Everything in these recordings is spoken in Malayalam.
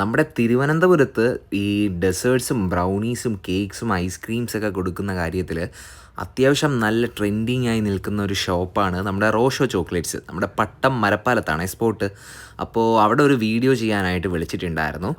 നമ്മുടെ തിരുവനന്തപുരത്ത് ഈ ഡെസേർട്ട്സും ബ്രൗണീസും കേക്ക്സും ഐസ്ക്രീംസൊക്കെ കൊടുക്കുന്ന കാര്യത്തിൽ അത്യാവശ്യം നല്ല ട്രെൻഡിങ് ആയി നിൽക്കുന്ന ഒരു ഷോപ്പാണ് നമ്മുടെ റോഷോ ചോക്ലേറ്റ്സ്. നമ്മുടെ പട്ടം മരപ്പാലത്താണ് എക്സ്പോർട്ട് അപ്പോൾ അവിടെ ഒരു വീഡിയോ ചെയ്യാനായിട്ട് വിളിച്ചിട്ടുണ്ടായിരുന്നു.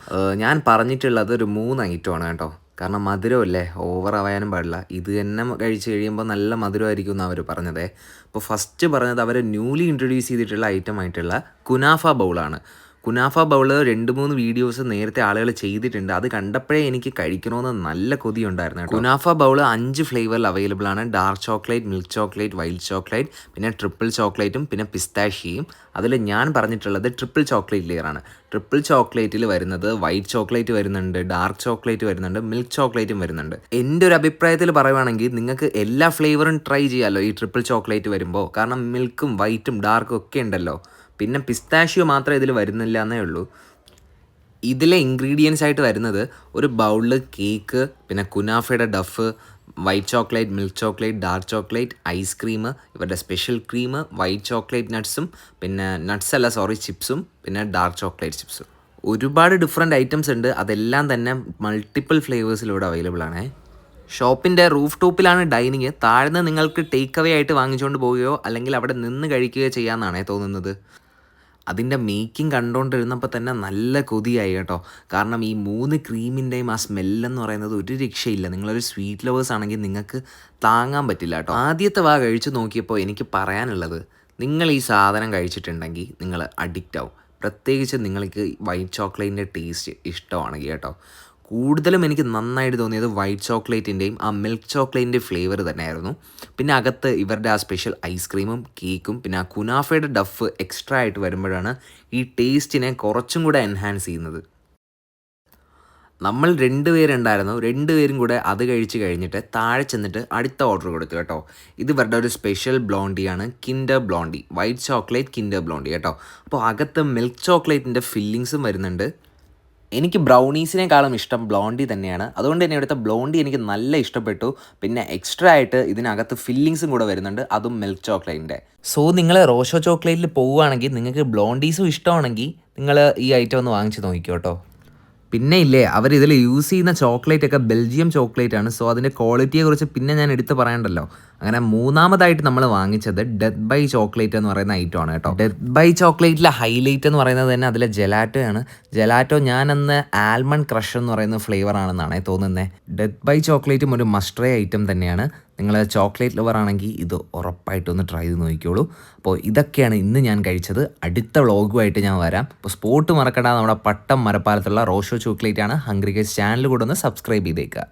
ഞാൻ പറഞ്ഞിട്ടുള്ളത് ഒരു മൂന്ന് ഐറ്റമാണ് കേട്ടോ. കാരണം മധുരമല്ലേ? ഓവർ ആവാനും പാടില്ല. ഇത് തന്നെ കഴിച്ച് കഴിയുമ്പോൾ നല്ല മധുരമായിരിക്കും എന്ന് അവർ പറഞ്ഞതേ. അപ്പോൾ ഫസ്റ്റ് പറഞ്ഞത് അവർ ന്യൂലി ഇൻട്രൊഡ്യൂസ് ചെയ്തിട്ടുള്ള ഐറ്റം ആയിട്ടുള്ള കുനാഫ ബൗളാണ് കുനാഫ ബൗൾ രണ്ട് മൂന്ന് വീഡിയോസ് നേരത്തെ ആളുകൾ ചെയ്തിട്ടുണ്ട്. അത് കണ്ടപ്പോഴേ എനിക്ക് കഴിക്കണമെന്ന് നല്ല കൊതിയുണ്ടായിരുന്നു ഉണ്ടായിരുന്നു കുനാഫ ബൗൾ അഞ്ച് ഫ്ലേവറിൽ അവൈലബിൾ ആണ്. Dark chocolate milk chocolate wild chocolate പിന്നെ ട്രിപ്പിൾ ചോക്ലേറ്റും പിന്നെ പിസ്താഷിയും അതിൽ ഞാൻ പറഞ്ഞിട്ടുള്ളത് ട്രിപ്പിൾ ചോക്ലേറ്റ് ലെയറാണ് ട്രിപ്പിൾ ചോക്ലേറ്റിൽ വരുന്നത് വൈറ്റ് ചോക്ലേറ്റ് വരുന്നുണ്ട് ഡാർക്ക് ചോക്ലേറ്റ് വരുന്നുണ്ട് മിൽക്ക് ചോക്ലേറ്റും വരുന്നുണ്ട്. എന്റെ ഒരു അഭിപ്രായത്തിൽ പറയുവാണെങ്കിൽ നിങ്ങൾക്ക് എല്ലാ ഫ്ലേവറും ട്രൈ ചെയ്യാമല്ലോ ഈ ട്രിപ്പിൾ ചോക്ലേറ്റ് വരുമ്പോൾ? കാരണം മിൽക്കും വൈറ്റും ഡാർക്കും ഒക്കെ ഉണ്ടല്ലോ. പിന്നെ പിസ്താഷ്യോ മാത്രമേ ഇതിൽ വരുന്നില്ല എന്നേ ഉള്ളൂ. ഇതിലെ ഇൻഗ്രീഡിയൻസ് ആയിട്ട് വരുന്നത് ഒരു ബൗളിൽ കേക്ക് പിന്നെ കുനാഫയുടെ dough white chocolate milk chocolate dark chocolate ice cream ഇവരുടെ സ്പെഷ്യൽ ക്രീം വൈറ്റ് ചോക്ലേറ്റ് നട്ട്സും പിന്നെ നട്ട്സ് അല്ല സോറി ചിപ്സും പിന്നെ ഡാർക്ക് ചോക്ലേറ്റ് ചിപ്സും ഒരുപാട് ഡിഫറെന്റ് ഐറ്റംസ് ഉണ്ട്. അതെല്ലാം തന്നെ മൾട്ടിപ്പിൾ ഫ്ലേവേഴ്സിലൂടെ അവൈലബിൾ ആണ്. ഷോപ്പിന്റെ റൂഫ് ടോപ്പിലാണ് ഡൈനിങ് താഴ്ന്ന് നിങ്ങൾക്ക് ടേക്ക് അവേ ആയിട്ട് വാങ്ങിച്ചുകൊണ്ട് പോവുകയോ അല്ലെങ്കിൽ അവിടെ നിന്ന് കഴിക്കുകയോ ചെയ്യാമെന്നാണേ തോന്നുന്നത്. അതിന്റെ മേക്കിംഗ് കണ്ടുകൊണ്ടിരുന്നപ്പോൾ തന്നെ നല്ല കൊതിയായി കേട്ടോ. കാരണം ഈ മൂന്ന് ക്രീമിന്റെയും ആ സ്മെല്ലെന്ന് പറയുന്നത് ഒരു രക്ഷയില്ല. നിങ്ങളൊരു സ്വീറ്റ് ലവേഴ്സ് ആണെങ്കിൽ നിങ്ങൾക്ക് താങ്ങാൻ പറ്റില്ല കേട്ടോ. ആദ്യത്തെ വാ കഴിച്ചു നോക്കിയപ്പോൾ എനിക്ക് പറയാനുള്ളത് നിങ്ങൾ ഈ സാധനം കഴിച്ചിട്ടുണ്ടെങ്കിൽ നിങ്ങൾ അഡിക്റ്റ് ആവും. പ്രത്യേകിച്ച് നിങ്ങൾക്ക് വൈറ്റ് ചോക്ലേറ്റിന്റെ ടേസ്റ്റ് ഇഷ്ടമാണെങ്കിൽ കേട്ടോ. കൂടുതലും എനിക്ക് നന്നായിട്ട് തോന്നിയത് വൈറ്റ് ചോക്ലേറ്റിന്റെയും ആ മിൽക്ക് ചോക്ലേറ്റിന്റെ ഫ്ലേവർ തന്നെയായിരുന്നു. പിന്നെ അകത്ത് ഇവരുടെ ആ സ്പെഷ്യൽ ഐസ്ക്രീമും കേക്കും പിന്നെ ആ കുനാഫയുടെ ഡഫ് എക്സ്ട്രാ ആയിട്ട് വരുമ്പോഴാണ് ഈ ടേസ്റ്റിനെ കുറച്ചും കൂടെ എൻഹാൻസ് ചെയ്യുന്നത്. നമ്മൾ രണ്ടുപേരുണ്ടായിരുന്നു. രണ്ടുപേരും കൂടെ അത് കഴിച്ച് കഴിഞ്ഞിട്ട് താഴെ ചെന്നിട്ട് അടുത്ത ഓർഡർ കൊടുത്തു കേട്ടോ. ഇത് ഇവരുടെ ഒരു special ബ്ലോണ്ടിയാണ് Kinder blondie white chocolate Kinder blondie കേട്ടോ. അപ്പോൾ അകത്ത് മിൽക്ക് ചോക്ലേറ്റിന്റെ ഫില്ലിങ്സും വരുന്നുണ്ട്. എനിക്ക് ബ്രൗണീസിനേക്കാളും ഇഷ്ടം ബ്ലോണ്ടി തന്നെയാണ്. അതുകൊണ്ട് തന്നെ ഇവിടുത്തെ ബ്ലോണ്ടി എനിക്ക് നല്ല ഇഷ്ടപ്പെട്ടു. പിന്നെ എക്സ്ട്രാ ആയിട്ട് ഇതിനകത്ത് ഫില്ലിങ്സും കൂടെ വരുന്നുണ്ട്. അതും മിൽക്ക് ചോക്ലേറ്റിന്റെ സോ നിങ്ങൾ റോഷോ ചോക്ലേറ്റിൽ പോവുകയാണെങ്കിൽ നിങ്ങൾക്ക് ബ്ലോണ്ടീസും ഇഷ്ടമാണെങ്കിൽ നിങ്ങൾ ഈ ഐറ്റം ഒന്ന് വാങ്ങിച്ച് നോക്കിക്കോ കേട്ടോ പിന്നെ ഇല്ലേ അവർ ഇതിൽ യൂസ് ചെയ്യുന്ന ചോക്ലേറ്റ് ഒക്കെ ബെൽജിയം ചോക്ലേറ്റ് ആണ്. സോ അതിന്റെ ക്വാളിറ്റിയെ കുറിച്ച് പിന്നെ ഞാൻ എടുത്ത് പറയണ്ടല്ലോ. അങ്ങനെ മൂന്നാമതായിട്ട് നമ്മൾ വാങ്ങിച്ചത് ഡെത്ത് ബൈ ചോക്ലേറ്റ് എന്ന് പറയുന്ന ഐറ്റം ആണ് കേട്ടോ. ഡെത്ത് ബൈ ചോക്ലേറ്റിലെ ഹൈലൈറ്റ് എന്ന് പറയുന്നത് തന്നെ അതിലെ ജെലാറ്റോ ആണ്. ജെലാറ്റോ അന്ന് ആൽമണ്ട് ക്രഷ് എന്ന് പറയുന്ന ഫ്ലേവർ ആണെന്നാണ് തോന്നുന്നത് ഡെത്ത് ബൈ ചോക്ലേറ്റും ഒരു മസ്റ്ററേ ഐറ്റം തന്നെയാണ്. നിങ്ങൾ ചോക്ലേറ്റ് ലവർ ആണെങ്കിൽ ഇത് ഉറപ്പായിട്ടൊന്ന് ട്രൈ ചെയ്ത് നോക്കിക്കോളൂ. അപ്പോൾ ഇതൊക്കെയാണ് ഇന്ന് ഞാൻ കഴിച്ചത്. അടുത്ത വ്ളോഗുമായിട്ട് ഞാൻ വരാം. അപ്പോൾ സ്പോട്ട് മറക്കണ്ട. നമ്മുടെ പട്ടം മരപ്പാലത്തുള്ള റോഷോ ചോക്ലേറ്റ് ആണ്. ഹംഗ്രിഗേസ് ചാനൽ കൂടെ ഒന്ന് സബ്സ്ക്രൈബ് ചെയ്തേക്കുക.